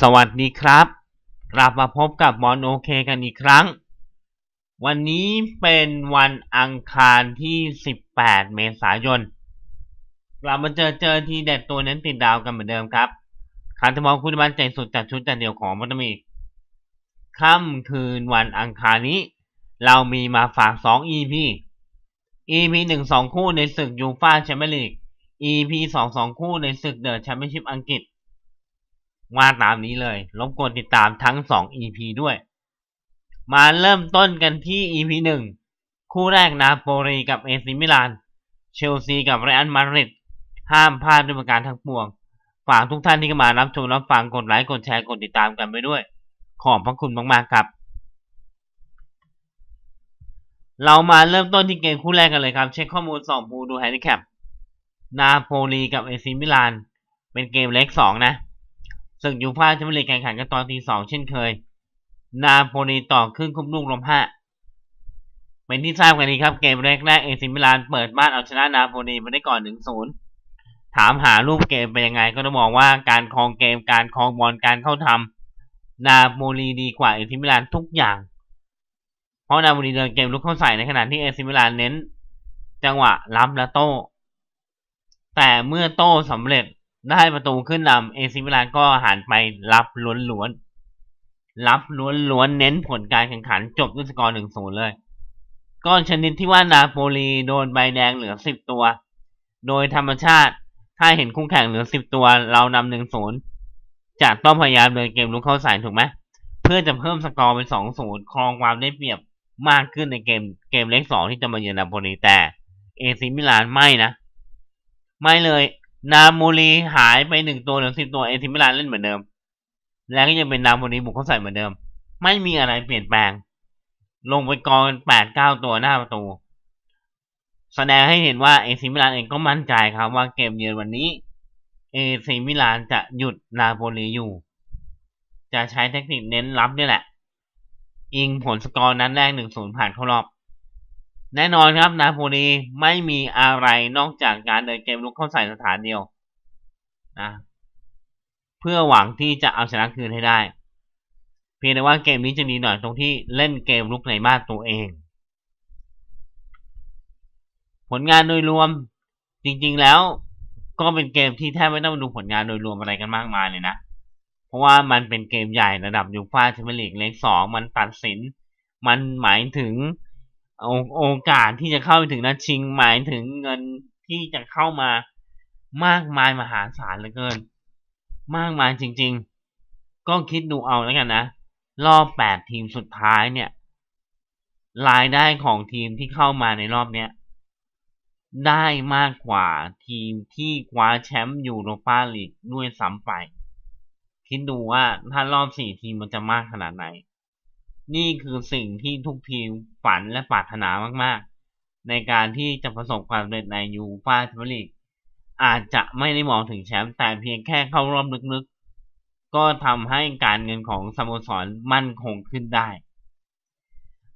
สวัสดีครับกลับมาพบกับบอลโอเคกันอีกครั้ง วันนี้เป็นวันอังคารที่ 18 เมษายนกลับมาเจอเจอทีเด็ดตัวเน้นติดดาวกันเหมือนเดิมครับคาร์ทมองคุณบันใจสุดจัดชุดจัดเดียวของมัตมีค่ำคืนวันอังคารนี้ เรามีมาฝาก 2 EP EP 1 2 คู่ในศึกยูฟ่าแชมเปี้ยนลีก EP 2 2 คู่ในศึกเดอะแชมเปี้ยนชิพอังกฤษ ว่าตามนี้เลย รบกวนติดตามทั้ง 2 EP ด้วย มาเริ่มต้นกันที่ EP 1 คู่แรกนาโปลีกับเอซิมิลาน เชลซีกับเรอัลมาดริดห้ามพลาดด้วยประการทั้งปวง ฝากทุกท่านที่เข้ามารับชมรับฟังกดไลค์กดแชร์กดติดตามกันไปด้วย ขอบพระคุณมากๆครับ เรามาเริ่มต้นที่เกมคู่แรกกันเลยครับ เช็คข้อมูลสองภูดูแฮนดิแคปนาโปลีกับเอซิมิลาน เป็นเกมเล็กสองนะ ศึกยูฟ่าแชมเปี้ยนลีกแข่งขันกันตอนตีสองเช่นเคย นาโปลีต่อขึ้นคุมลูกลมห้าเป็นที่ทราบกันดีครับ เกมแรกแรกเอซิมิลานเปิดบ้านเอาชนะนาโปลีมาได้ก่อนหนึ่งศูนย์ถามหารูปเกมเป็นยังไงก็ต้องมองว่าการครองเกมการครองบอลการเข้าทำนาโปลีดีกว่าเอซิมิลานทุกอย่าง เพราะนาโปลีเดินเกมลุกเข้าใส่ในขณะที่เอซิมิลานเน้น จังหวะรับและโต้แต่เมื่อโต้สำเร็จ ได้ประตูขึ้นนำเอซิมิลานก็หันไปรับล้วนๆรับล้วนๆเน้นผลการแข่งขันจบด้วยสกอร์หนึ่งศูนย์เลยก็ชนิดที่ว่านาโปลีโดนใบแดงเหลือสิบตัว โดยธรรมชาติถ้าเห็นคู่แข่งเหลือสิบตัว เรานำหนึ่งศูนย์จะต้องพยายามเดินเกมลุกเข้าใส่ถูกไหมเพื่อจะเพิ่มสกอร์เป็นสองศูนย์ครองความได้เปรียบมากขึ้นในเกมเกมเล็กสองที่จะมาเยือนนาโปลีแต่เอซิมิลานไม่นะ ไม่เลย นาโมลีหายไปหนึ่งตัวหรือสิบตัวเอทิมิลานเล่นเหมือนเดิม แล้วก็ยังเป็นนาโมลีบุกเข้าใส่เหมือนเดิม ไม่มีอะไรเปลี่ยนแปลง ลงไปกองแปดเก้าตัวหน้าประตู แสดงให้เห็นว่าเอซิมิลานเองก็มั่นใจครับว่าเกมเยือนวันนี้เอซิมิลานจะหยุดนาโปลีอยู่ จะใช้เทคนิคเน้นรับนี่แหละ อิงผลสกอร์นั้นแรกหนึ่งศูนย์ผ่านเข้ารอบ แน่นอนครับนาโปลีไม่มีอะไรนอกจากการเดินเกมลุกเข้าใส่สถานเดียวนะเพื่อหวังที่จะเอาชนะคืนให้ได้ เพียงแต่ว่าเกมนี้จะดีหน่อยตรงที่เล่นเกมลุกในบ้านตัวเอง ผลงานโดยรวมจริง ๆแล้วก็เป็นเกมที่แทบไม่ต้องดูผลงานโดยรวมอะไรกันมากมายเลยนะ เพราะว่ามันเป็นเกมใหญ่ระดับยูฟ่าแชมเปี้ยนลีกเลกสองมันตัดสิน มันหมายถึง โอกาสที่จะเข้าไปถึงนัดชิงหมายถึงเงินที่จะเข้ามามากมายมหาศาลเหลือเกิน มากมายจริง ๆ ก็คิดดูเอาแล้วกันนะ รอบแปดทีมสุดท้ายเนี่ย รายได้ของทีมที่เข้ามาในรอบเนี้ยได้มากกว่าทีมที่คว้าแชมป์ยูโรปาลีกด้วยซ้ำไป คิดดูว่าถ้ารอบสี่ทีมมันจะมากขนาดไหน นี่คือสิ่งที่ทุกทีมฝันและปรารถนามากๆ ในการที่จะประสบความสำเร็จในยูฟ่าแชมเปี้ยนลีกอาจจะไม่ได้มองถึงแชมป์แต่เพียงแค่เข้ารอบลึกๆ ก็ทำให้การเงินของสโมสรมั่นคงขึ้นได้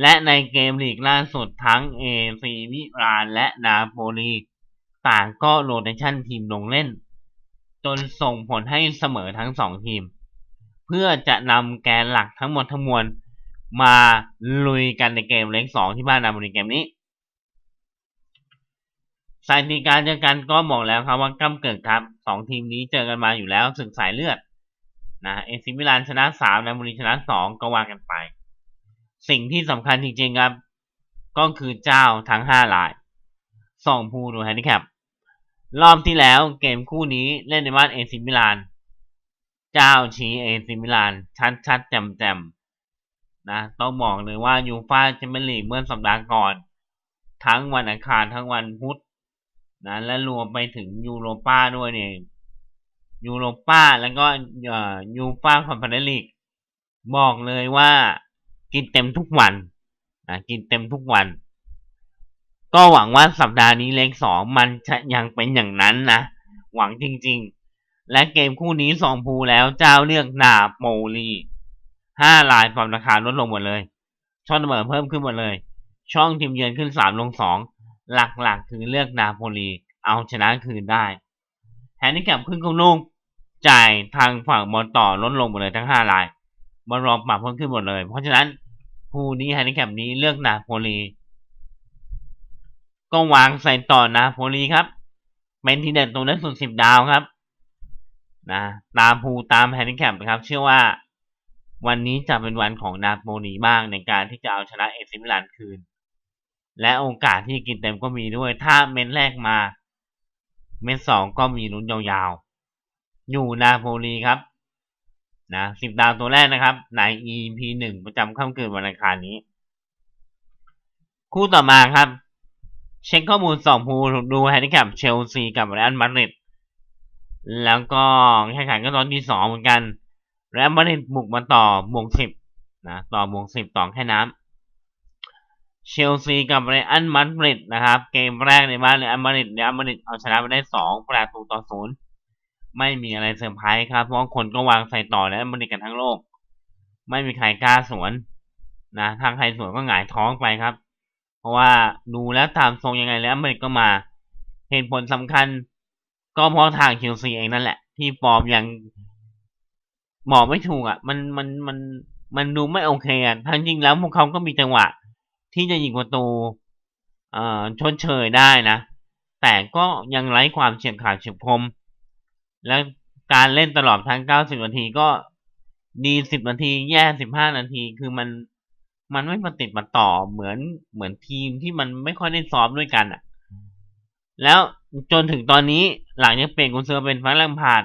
และในเกมลีกล่าสุดทั้งเอซีมิรานและนาโปลีต่างก็โรเตชันทีมลงเล่น จนส่งผลให้เสมอทั้งสองทีม เพื่อจะนำแกนหลักทั้งหมดทั้งมวล มาลุยกันในเกมเล็กสองที่บ้านนาบุรีเกมนี้สายตีการเจอกันก็บอกแล้วครับว่าก้าเกิดครับสองทีมนี้เจอกันมาอยู่แล้วศึกสายเลือดนะเอซิมิลานชนะสามนาบุรีชนะสองก็ว่ากันไป สิ่งที่สำคัญจริงๆครับ ก็คือเจ้าทั้งห้าลายสองผู้ดูแฮนดิแคปรอบที่แล้วเกมคู่นี้เล่นในบ้านเอซิมิลาน เจ้าชี้เอซิมิลานชัดชัดแจ่มแจ่ม นะต้องบอกเลยว่ายูฟาแชมเปี้ยนลีกเมื่อสัปดาห์ก่อน ทั้งวันอังคารทั้งวันพุธนะและรวมไปถึงยูโรป้าด้วยเนี่ยยูโรป้าแล้วก็ยูฟาคอนเฟอเรนซ์ลีกบอกเลยว่ากินเต็มทุกวันนะกินเต็มทุกวัน ก็หวังว่าสัปดาห์นี้เลขสองมันจะยังเป็นอย่างนั้นนะ หวังจริงๆ และเกมคู่นี้สองภูแล้วเจ้าเลือกนาโปลี ห้าลายปรับราคาลดลงหมดเลย ช่องเสมอเพิ่มขึ้นหมดเลย ช่องทีมเยือนขึ้นสามลงสองหลักๆ คือเลือกนาโปลี เอาชนะคืนได้แฮนดิแคปขึ้นกับลูกจ่ายทางฝั่งบอลต่อลดลงหมดเลยทั้งห้ารายบอลรองปรับเพิ่มขึ้นหมดเลย เพราะฉะนั้นผู้นี้แฮนดิแคปนี้เลือกนาโปลีก็วางใส่ต่อนาโปลีครับเป็นทีเด็ดตัวนั้นสุดสิบดาวครับนะตามภูตามแฮนดิแคปนะครับ เชื่อว่า วันนี้จะเป็นวันของนาโปลีบ้างในการที่จะเอาชนะเอซิมิลานคืน และโอกาสที่กินเต็มก็มีด้วย ถ้าเม็ดแรกมา เม็ดสองก็มีลุ้นยาวๆ อยู่นาโปลีครับนะสิบดาวตัวแรกนะครับ ใน EP หนึ่งประจำค่ำคืนวันอังคารนี้ คู่ต่อมาครับ เช็คข้อมูลสองภูดูแฮนดิแคปเชลซีกับเรอัลมาดริดแล้วก็แข่งขันก็ตอนที่สองเหมือนกัน เรอัลมาดริดบุกมาต่อบวกสิบนะต่อบวกสิบต่อแค่น้ำเชลซีกับเรอัลมาดริดนะครับ เกมแรกในบ้านเรอัลมาดริดเรอัลมาดริดเอาชนะไปได้สองประตูต่อศูนย์ไม่มีอะไรเซอร์ไพรส์ครับ เพราะคนก็วางใส่ต่อแล้วมาดริดกันทั้งโลก ไม่มีใครกล้าสวนนะทางใครสวนก็หงายท้องไปครับ เพราะว่าดูแล้วตามทรงยังไงแล้วมันก็มา เหตุผลสำคัญ ก็เพราะทางเชลซีเองนั่นแหละ ที่ฟอร์มยัง บอไม่ถูกอะ มันมันมันมันดูไม่โอเคอะทั้งจริงแล้วพวกเขาก็มีจังหวะ ที่จะยิงประตูเอ่อชดเชยได้นะ แต่ก็ยังไร้ความเฉียบขาดเฉียบคม และการเล่นตลอดทั้ง 90 นาทีก็ดี10นาที แย่15นาที คือมัน มันไม่มาติดมาต่อเหมือนเหมือนทีมที่มันไม่ค่อยได้ซ้อมด้วยกันอะ แล้วจนถึงตอนนี้หลังจากเปลี่ยนกุนเซอร์เป็นฟังลังพาด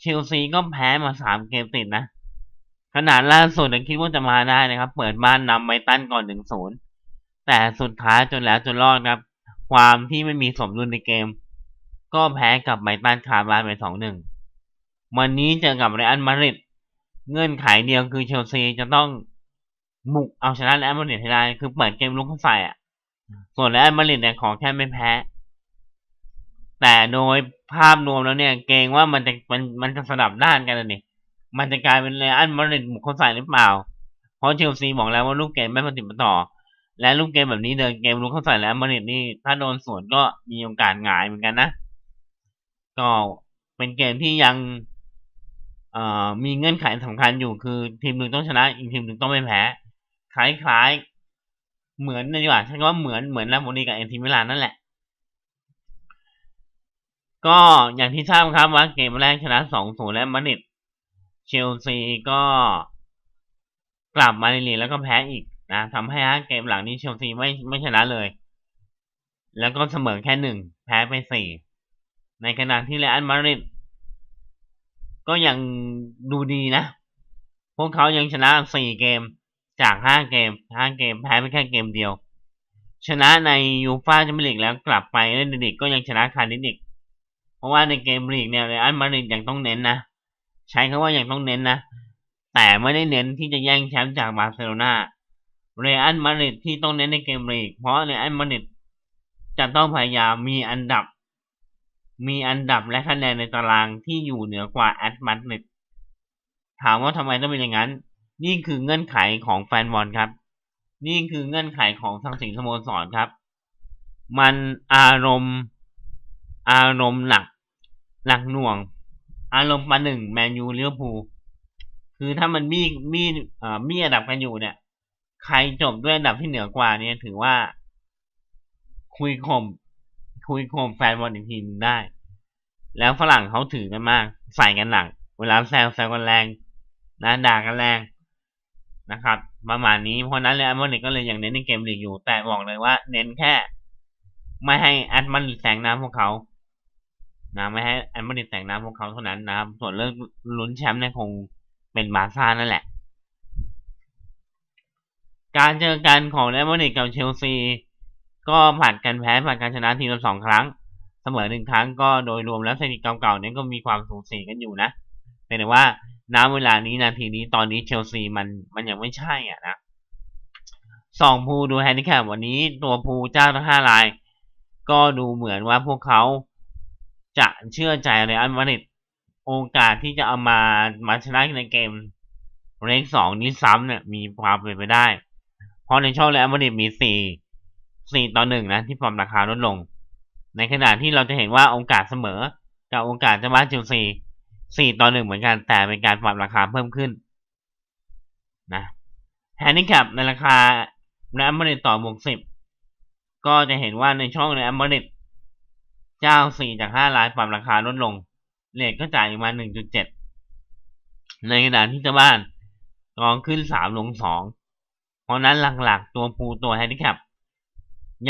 เชลซีก็แพ้มาสามเกมติดนะขนาดล่าสุดยังคิดว่าจะมาได้นะครับ เปิดบ้านนำไมตันก่อนหนึ่งศูนย์แต่สุดท้ายจนแล้วจนรอดครับ ความที่ไม่มีสมดุลในเกม ก็แพ้กับไมตันคาร์บานไปสองหนึ่งวันนี้เจอกับเรอัลมาดริดเงื่อนไขเดียวคือเชลซีจะต้องบุกเอาชนะเรอัลมาดริดให้ได้ คือเปิดเกมลุกเข้าใส่อะ ส่วนเรอัลมาดริดเนี่ยขอแค่ไม่แพ้ แต่โดย ภาพรวมแล้วเนี่ย เกรงว่ามันจะมันมันจะสลับด้านกันนี่มันจะกลายเป็นเรอัลมาริดบุกเข้าใส่หรือเปล่า เพราะเชลซีบอกแล้วว่าลูกเกมไม่ปฏิบัติต่อ และลูกเกมแบบนี้เดินเกมลุกเข้าใส่แล้วมาริดนี่ถ้าโดนสวนก็มีโอกาสหงายเหมือนกันนะก็เป็นเกมที่ยังเอ่อมีเงื่อนไขสำคัญอยู่คือทีมหนึ่งต้องชนะ อีกทีมหนึ่งต้องไม่แพ้คล้ายๆ เหมือนดีกว่าใช่ว่าเหมือนเหมือนนาโปลีกับเอ็นทีมิลานนั่นแหละ ก็อย่างที่ทราบครับว่าเกมแรกชนะสองศูนย์และมาดริดเชลซีก็กลับมาในลีกแล้วก็แพ้อีกนะทำให้เกมหลังนี้เชลซีไม่ไม่ชนะเลย แล้วก็เสมอแค่หนึ่งแพ้ไปสี่ในขณะที่เรอัลมาดริดก็ยังดูดีนะ พวกเขายังชนะสี่เกมจากห้าเกมห้าเกมแพ้ไปแค่เกมเดียว ชนะในยูฟ่าแชมเปี้ยนลีกแล้วกลับไปเล่นในลีกก็ยังชนะคาร์ดินิกเพ ราะว่าในเกมลีกเนี่ยเรอัลมาดริดยังต้องเน้นนะใช้คำว่ายังต้องเน้นนะแต่ไม่ได้เน้นที่จะแย่งแชมป์จากบาร์เซโลนาเรอัลมาดริดที่ต้องเน้นในเกมลีก เพราะเรอัลมาดริดจะต้องพยายามมีอันดับ มีอันดับและคะแนนในตารางที่อยู่เหนือกว่าแอตมาดริดถามว่าทำไมต้องเป็นอย่างนั้น นี่คือเงื่อนไขของแฟนบอลครับ นี่คือเงื่อนไขของทางสิงสโมสรครับ มันอารมณ์อารมณ์หนัก หนักหน่วง อารมณ์มาหนึ่งแมนยูเลี้ยวภูคือถ้ามันมีมีเอ่อมีอันดับกันอยู่เนี่ย ใครจบด้วยอันดับที่เหนือกว่าเนี่ยถือว่า คุยข่มคุยข่มแฟนบอลอีกทีมได้ แล้วฝรั่งเขาถือกันมาก ใส่กันหนัก เวลาแซวแซวกันแรงนะด่ากันแรงนะครับ ประมาณนี้เพราะนั้นเลยอัลมาดริดก็เลยยังเน้นในเกมลีกอยู่ แต่บอกเลยว่า เน้นแค่ ไม่ให้อัลมาดริดแซงน้ำพวกเขา นะไม่ให้อัลมาดริดแซงน้ำพวกเขาเท่านั้นนะครับ ส่วนเรื่องลุ้นแชมป์เนี่ยคงเป็นบาซ่านั่นแหละ การเจอกันของเรอัลมาดริดกับเชลซี ก็ผ่านการแพ้ผ่านการชนะทีละสองครั้ง เสมอหนึ่งครั้งก็โดยรวมแล้วสถิติเก่าๆเนี่ยก็มีความสูสีกันอยู่นะเป็นแต่ว่าน้ำเวลานี้นาทีนี้ตอนนี้เชลซีมันมันยังไม่ใช่อะนะสองภูดูแฮนดิแคปวันนี้ตัวภูเจ้าทั้งห้าราย ก็ดูเหมือนว่าพวกเขา จะเชื่อใจเรอัลมาดริดโอกาสที่จะเอามามาชนะในเกมเรกสองนี้ซ้ำเนี่ยมีความเป็นไปได้ เพราะในช่องเรอัลมาดริดมีสี่สี่ต่อหนึ่งนะที่ฟอร์มราคาลดลง ในขณะที่เราจะเห็นว่าโอกาสเสมอ กับโอกาสจะมาเชลซีสี่ต่อหนึ่งเหมือนกันแต่เป็นการปรับราคาเพิ่มขึ้นนะแฮนดิแคปในราคาในอัมเบริดต่อบวกสิบก็จะเห็นว่าในช่องในอัมเบริด เจ้าสี่จากห้าล้านปรับราคาลดลงเลทก็จ่ายมาหนึ่งจุดเจ็ดในขณะที่เจ้าบ้านกองขึ้นสามลงสองเพราะนั้นหลักๆ ตัวภูตัวแฮนดิแคป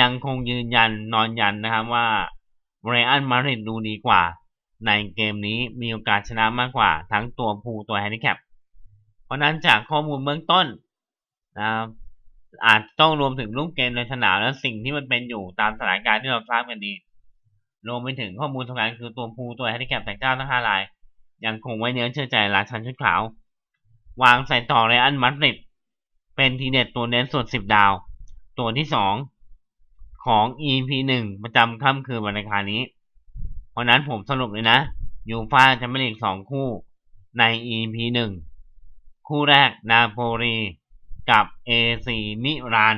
ยังคงยืนยันนอนยันนะครับว่าเรอันมาริดดูดีกว่า ในเกมนี้มีโอกาสชนะมากกว่า ทั้งตัวภูตัวแฮนดิแคปเพราะนั้นจากข้อมูลเบื้องต้นนะครับอาจต้องรวมถึงรูปเกมในสนามและสิ่งที่มันเป็นอยู่ตามสถานการณ์ที่เราทราบกันดี รวมไปถึงข้อมูลสำคัญคือตัวภูตัวแฮนดิแคปแต่งเจ้าทั้งห้าราย ยังคงไว้เนื้อเชื่อใจราชันชุดขาว วางใส่ต่อเรอันมาดริดเป็นทีเด็ดตัวเน้นส่วนสิบดาว ตัวที่สองของ EP หนึ่งประจำค่ำคืนวันอังคารนี้ เพราะนั้นผมสรุปเลยนะ ยูฟ่าจะไม่ลีกสองคู่ใน EP หนึ่งคู่แรกนาโปลีกับ AC มิราน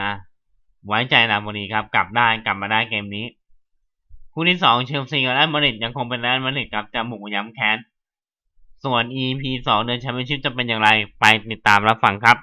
นะ ไว้ใจนาโปลีครับ กลับได้กลับมาได้เกมนี้ คู่ที่สองเชลซีกับแอตมาดริดยังคงเป็นแอตมาดริดครับจะบุกย้ำแค้นส่วน EP สองเดือนแชมเปี้ยนชิพจะเป็นอย่างไร ไปติดตามรับฟังครับ